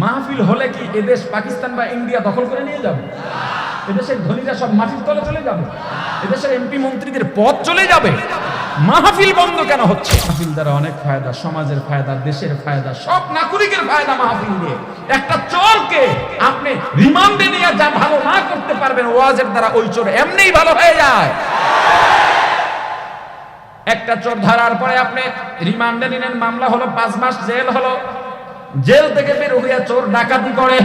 মাহফিল হলে কি এদেশ পাকিস্তান বা ইন্ডিয়া দখল করে নিয়ে যাবে? এদেশের ধনীরা সব মাটির তলে চলে যাবে? এদেশের এমপি মন্ত্রীদের পথ চলে যাবে? মাহফিল বন্ধ কেন হচ্ছে? মাহফিল দ্বারা অনেক ফায়দা, সমাজের ফায়দা, দেশের ফায়দা, সব নাগরিকের ফায়দা মাহফিল দিয়ে একটা চোরকে আপনি রিমান্ডে নিয়ে যা ভালো না করতে পারবেন, ওয়াজের দ্বারা ওই চোর এমনিই ভালো হয়ে যায়। একটা চোর ধরার পরে আপনি রিমান্ডে নিলেন, মামলা হলো পাঁচ মাস জেল হলো। জেল থেকে বের হইয়া চোর ডাকাতি করে।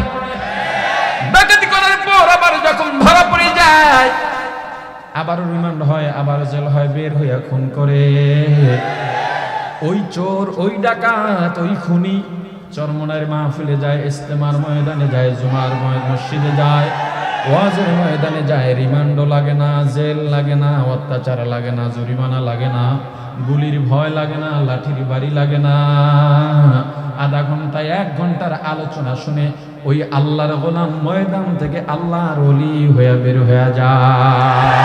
ডাকাতি করার পর আবার যখন ধরা পড়ে যায়, আবারও রিমান্ড হয়, আবারও জেল হয়, বের হইয়া খুন করে। ওই চোর, ওই ডাকাত, ওই খুনি চরমনার মাহফিলে যায়, ইস্তেমার ময়দানে যায়, জুমার মসজিদে যায়, ওয়াজের ময়দানে যায়। রিমান্ডও লাগে না, জেল লাগে না, অত্যাচার লাগে না, জরিমানা লাগে না, গুলির ভয় লাগে না, লাঠির বাড়ি লাগে না। আধা ঘন্টায় এক ঘণ্টার আলোচনা শুনে ওই আল্লাহর গোলাম ময়দান থেকে আল্লাহর অলি হয়ে বের হয়ে যায়।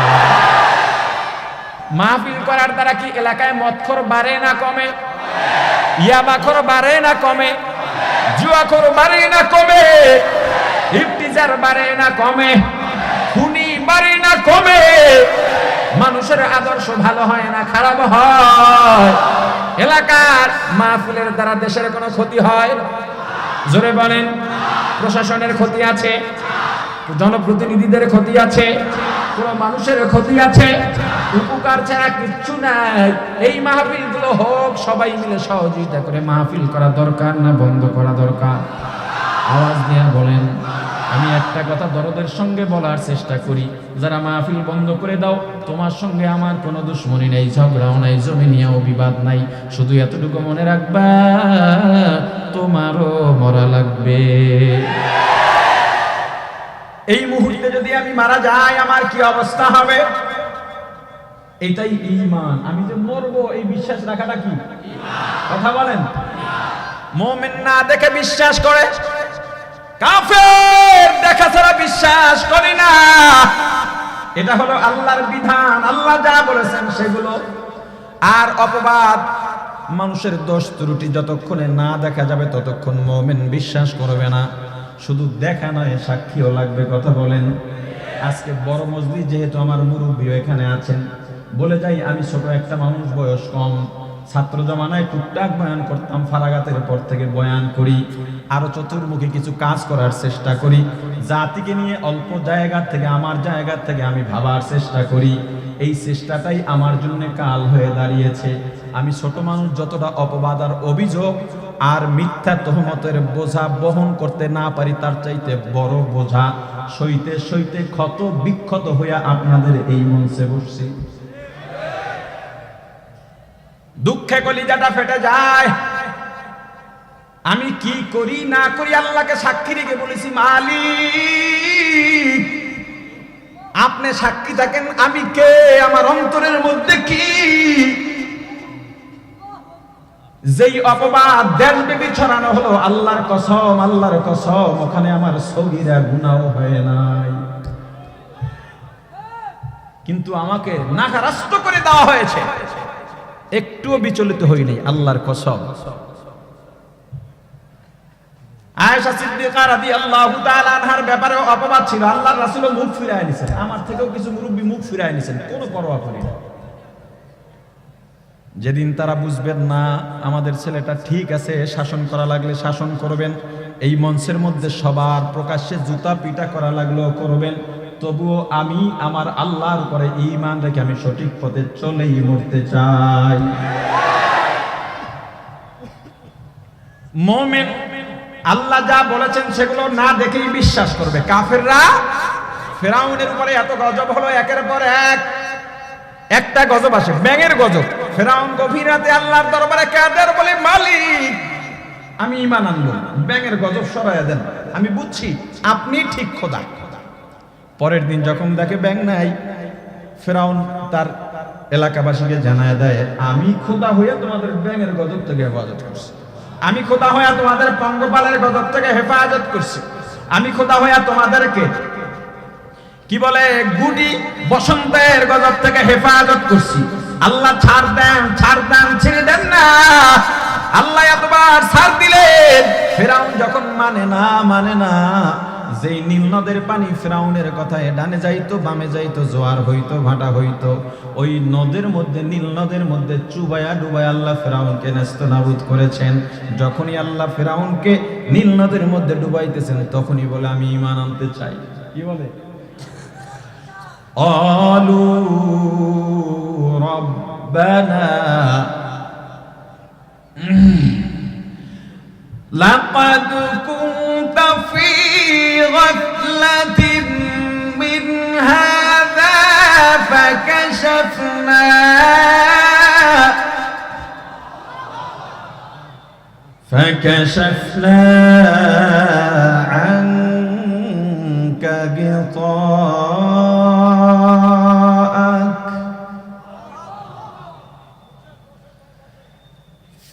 মাহফিল করার দ্বারা কি এলাকায় মদখর বাড়ে না কমে? ইয়াবাখর বাড়ে না কমে? জুয়াখর বাড়ে না কমে? ইফতিজার বাড়ে না কমে? খুনি বাড়ে না কমে? মানুষের আদর্শ ভালো হয় না খারাপ হয়? এলাকার মাহফিলের দ্বারা দেশের কোনো ক্ষতি হয়? জোরে বলেন। প্রশাসনের ক্ষতি আছে? জনপ্রতিনিধিদের ক্ষতি আছে? কোন মানুষের ক্ষতি আছে? উপকার ছাড়া কিচ্ছু নাই। এই মাহফিলগুলো হোক, সবাই মিলে সহযোগিতা করে মাহফিল করা দরকার না বন্ধ করা দরকার? আওয়াজ দিয়ে বলেন। আমি একটা কথা দরদের সঙ্গে বলার চেষ্টা করি। যারা মাহফিল বন্ধ করে দাও, তোমার সঙ্গে আমার কোনো দুশ্মনী নেই, ঝগড়াও নাই, জমি নিয়েও বিবাদ নাই। শুধু এতটুকু মনে রাখবা, তোমারও মরা লাগবে। এই মুহূর্তে যদি আমি মারা যাই, আমার কি অবস্থা হবে? এটাই ঈমান। আমি যে মরবো, এই বিশ্বাস রাখাটা কি? কথা বলেন। মোমেন না দেখে বিশ্বাস করে? কাফের, দেখা ছাড়া বিশ্বাস করে না। এটা হলো আল্লাহর বিধান। আল্লাহ যা বলেছেন সেগুলো। আর অপবাদ, মানুষের দোষ ত্রুটি যতক্ষণে না দেখা যাবে ততক্ষণ মোমেন বিশ্বাস করবে না। শুধু দেখা নয়, সাক্ষীও লাগবে, কথা বলেন। আজকে বড় মসজিদ যেহেতু আমার মুরব্বীও এখানে আছেন, বলে যাই আমি ছোট একটা মানুষ, বয়স কম। ছাত্র জমানায় টুকটাক বয়ান করতাম, ফারাগাতের পর থেকে বয়ান করি। আরও চতুর্মুখী কিছু কাজ করার চেষ্টা করি। জাতিকে নিয়ে অল্প জায়গা থেকে, আমার জায়গা থেকে আমি ভাবার চেষ্টা করি। এই চেষ্টাটাই আমার জন্য কাল হয়ে দাঁড়িয়েছে। আমি ছোট মানুষ, যতটা অপবাদ আর অভিযোগ আর মিথ্যা তহমতের বোঝা বহন করতে না পারি, তার চাইতে বড় বোঝা। সইতে সইতে ক্ষত বিক্ষত হইয়া আপনাদের এই মঞ্চে বসছি। দুঃখে কলিজাটা ফেটে যায়। আমি কি করি, না করি আল্লাহকে সাক্ষী রেখে বলেছি, মালিক, আপনি সাক্ষী থাকেন, আমি কে, আমার অন্তরের মধ্যে কি? যেই অপবাদ দেশ ব্যাপী ছড়ানো হলো, আল্লাহর কসম আল্লাহর কসম, ওখানে আমার সগিরা গুনাও হয় নাই। কিন্তু আমাকে নাকারাস্ত করে দেওয়া হয়েছে। একটুও বিচলিত হইনি আল্লাহর কসম। আয়েশা সিদ্দিকা রাদিয়াল্লাহু তাআলা আনহার ব্যাপারে অপবাদ ছিল। আল্লাহর রাসূল মুখ ফিরায় নিছেন। আমার থেকেও কিছু মুখ ফিরায় নিছেন। কোনো পরোয়া করি না। যেদিন তারা বুঝবেন, না, আমাদের ছেলেটা ঠিক আছে, শাসন করা লাগলে শাসন করবেন, এই মঞ্চের মধ্যে সবার প্রকাশ্যে জুতা পিটা করা লাগলেও করবেন, তবুও আমি আমার আল্লাহর উপরে ঈমান রেখে আমি সঠিক পথে চলেই মরতে চাই। মোমেন আল্লাহ যা বলেছেন সেগুলো না দেখেই বিশ্বাস করবে। কাফেররা ফেরাউনের উপরে এত গজব হলো, একের পর এক। একটা গজব আসে, ব্যাঙের গজব। ফেরাউন গভীর রাতে আল্লাহর দরবারে কাদের বলে, মালিক, আমি ইমান আনলাম ব্যাঙের গজব সরাইয়া দেন। আমি বুঝছি, আপনি ঠিক খোদা। পরের দিন যখন দেখে ব্যাং নাই, ফেরাউন তার এলাকাবাসীকে জানায় দেয়, আমি খোদা হইয়া তোমাদের ব্যাঙের গজব থেকে হেফাজত করছি। আমি খোদা হইয়া তোমাদের পঙ্গপালের গজব থেকে হেফাজত করছি। আমি খোদা হইয়া তোমাদেরকে কি বলে, গুডি বসন্তের গজব থেকে হেফাজত করছি। আল্লাহ ছাড় দেন ছাড় দেন, ছেড়ে দেন না। আল্লাহ এতবার ছাড় দিলেন, ফেরাউন যখন মানে না মানে না যেই নীল নদের পানি ফ্রাউনের কথায় ডানে যাইতো বামে যাইতো জোয়ার হইতো ভাটা হইতো ওই নদের মধ্যে নীল নদের মধ্যে চুবায়া ডুবায় আল্লাহ ফেরাউনকে ন্যস্ত নাবুদ করেছেন। যখনই আল্লাহ ফেরাউনকে নীল নদের মধ্যে ডুবাইতেছেন তখনই বলে আমি ইমান আনতে চাই। কি বলে? অলু রব্বানা فكشفنا عنك غطاءك.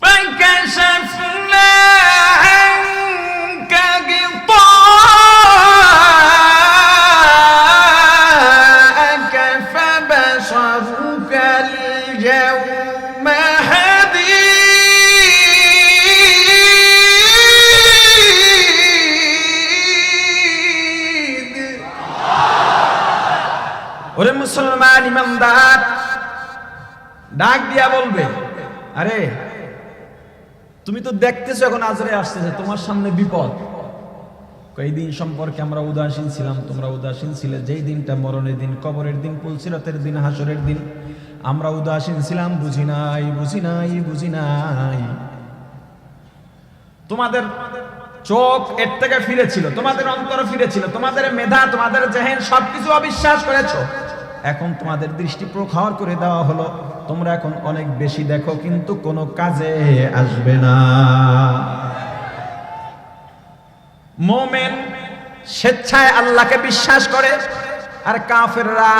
فكشفنا عنك غطاءك فبصرك اليوم মুসলমান ইমানদার ডাক দিয়া বলবে, আরে, তুমি তো দেখতেছো এখন আজরে আসতেছে, তোমার সামনে বিপদ। এই দিন সম্পর্কে আমরা উদাসীন ছিলাম, তোমরা উদাসীন ছিলে। যেই দিনটা মরণের দিন, কবরের দিন, পুলসিরাতের দিন, হাসরের দিন, আমরা উদাসীন ছিলাম, বুঝি নাই বুঝি নাই বুঝি নাই। তোমাদের চোখ এর থেকে ফিরেছিল, তোমাদের অন্তর ফিরেছিল, তোমাদের মেধা, তোমাদের জেহেন সবকিছু অবিশ্বাস করেছ। এখন তোমাদের দৃষ্টি প্রখর করে দেওয়া হলো। তোমরা এখন অনেক বেশি দেখো, কিন্তু কোনো কাজে আসবে না। মোমেন স্বেচ্ছায় আল্লাহকে বিশ্বাস করে, আর কাফেররা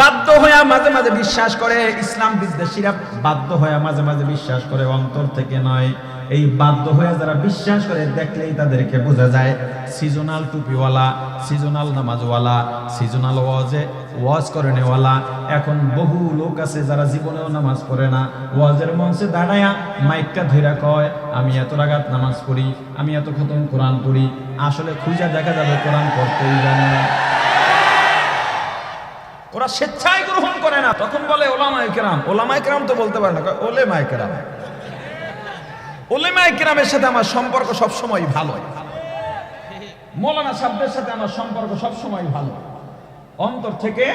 বাধ্য হয়ে মাঝে মাঝে বিশ্বাস করে। ইসলাম বিদ্বেষীরা বাধ্য হয়ে মাঝে মাঝে বিশ্বাস করে, অন্তর থেকে নয়। এই বাধ্য হয়ে যারা বিশ্বাস করে, দেখলেই তাদেরকে বোঝা যায়, সিজনাল টুপিওয়ালা, সিজনাল নামাজওয়ালা, সিজনাল ওয়াজে ওয়াজ করে নেওয়ালা এখন বহু লোক আছে যারা জীবনেও নামাজ পড়ে না। ওয়াজের মঞ্চে দাঁড়ায়া মাইকটা ধইরা কয় আমি এত রাগাত নামাজ পড়ি আমি এত খতম কোরআন পড়ি। আসলে খুঁজা দেখা যাবে কোরআন পড়তেই জানে। না ওরা স্বেচ্ছায় গ্রহণ করে না। তখন বলে ওলামায় কেরাম ওলামায় কেরাম তো বলতে পারে না কয়, ওলেমায় কেরাম। ওলেমায় কেরামের সাথে আমার সম্পর্ক সবসময় ভালো। মৌলানা সাহেবদের সাথে আমার সম্পর্ক সবসময় ভালো। অন্তর থেকে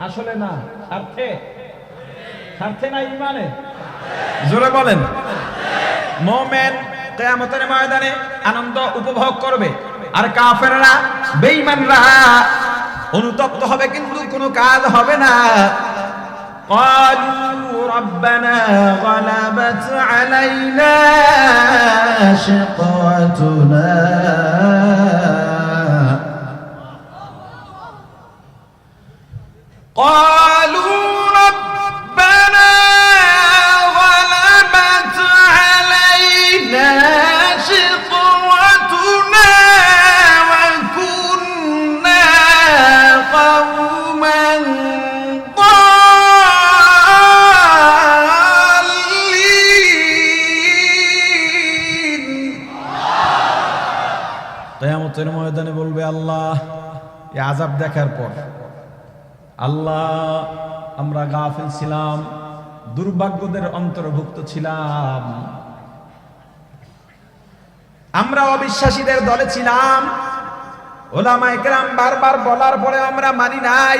আসলে না স্বার্থে স্বার্থে না ইমানে জোরে বলেন মোমেন কেয়ামতের ময়দানে আনন্দ উপভোগ করবে আর কাফেররা বেঈমানরা অনুতপ্ত হবে কিন্তু কোনো কাজ হবে না قالوا ربنا غلبت علينا شقوتنا قالوا ربنا غلبت علينا شقوتنا وكنا قوما ضالين কেয়ামতের ময়দানে বলবে আল্লাহ এই আজাব দেখার পর আল্লাহ, আমরা গাফিল ছিলাম, দুর্ভাগ্যদের অন্তর্ভুক্ত ছিলাম। আমরা অবিশ্বাসীদের দলে ছিলাম। ওলামায়ে কেরাম বারবার বলার পরে আমরা মানি নাই।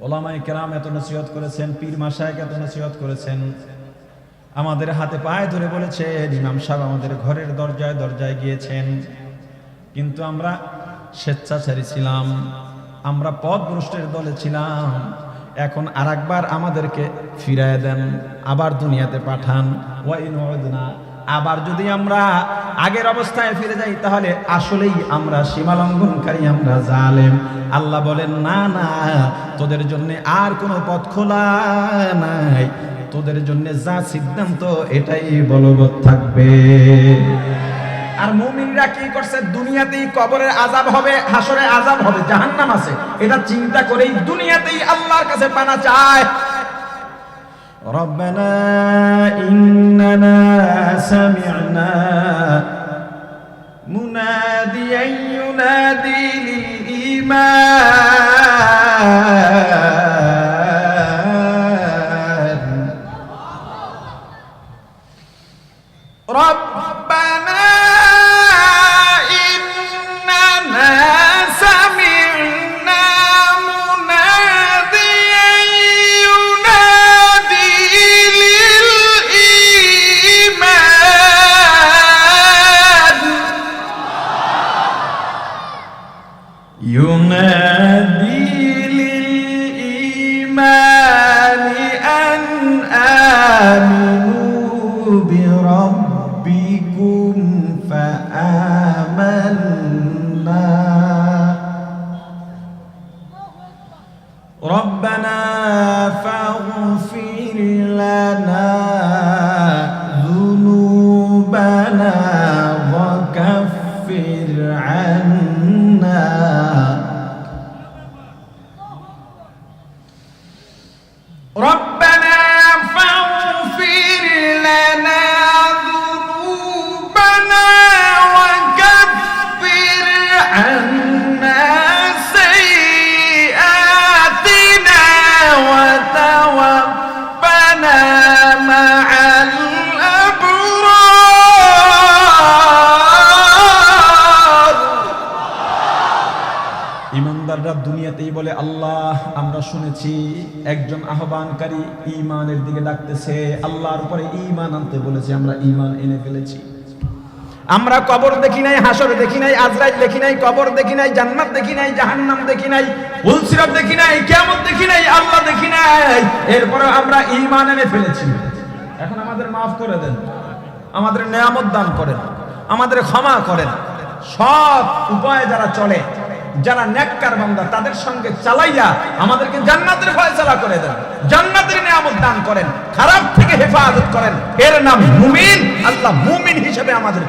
ওলামায়ে কেরাম এত নসিহত করেছেন, পীর মাসায়ক এত নসিহত করেছেন। আমাদের হাতে পায়ে ধরে বলেছেন, ইমাম সাহেব আমাদের ঘরের দরজায় দরজায় গিয়েছেন। কিন্তু আমরা স্বেচ্ছাচারী ছিলাম। আমরা পথভ্রষ্টের দলে ছিলাম। এখন আর একবার আমাদেরকে ফিরায় দেন, আবার দুনিয়াতে পাঠান। ওয়াইন আবার যদি আমরা আগের অবস্থায় ফিরে যাই, তাহলে আসলেই আমরা সীমা লঙ্ঘনকারী আমরা জালেম। আল্লাহ বলেন, না না, তোদের জন্য আর কোনো পথ খোলা নাই। তোদের জন্য যা সিদ্ধান্ত, এটাই বলবৎ থাকবে। আর মুমিনরা কি করছে দুনিয়াতেই কবরের আজাব হবে হাসরে আজাব হবে জাহান্নাম আছে এটা চিন্তা করেই দুনিয়াতেই আল্লাহর কাছে পানা চায় ربنا إننا سمعنا مناديا ينادي للإيمان 오라! ইমানদাররা দুনিয়াতেই বলে, আল্লাহ, আমরা শুনেছি একজন আহ্বানকারী ইমানের দিকে ডাকতেছে। আল্লাহর উপরে ইমান আনতে বলেছে, আমরা ইমান এনে ফেলেছি। আমরা কবর দেখি নাই, হাসর দেখি নাই, আজরাইল দেখি নাই, কবর দেখি নাই, জান্নাত দেখি নাই, জাহান্নাম দেখি নাই উলসিরাত দেখি নাই, কিয়ামত দেখি নাই, আল্লাহ দেখি নাই। এরপরে আমরা ইমান এনে ফেলেছি। এখন আমাদের মাফ করে দেন। আমাদের নেয়ামত দান করেন। আমাদের ক্ষমা করেন। সব উপায়ে যারা চলে যারা নেককার বান্দা, তাদের সঙ্গে চালাইয়া আমাদেরকে জান্নাতের ফয়সালা করে দেন, জান্নাতের নিয়ামত দান করেন, খারাপ থেকে হেফাজত করেন। এর নাম মুমিন, আল্লাহ মুমিন হিসেবে আমাদের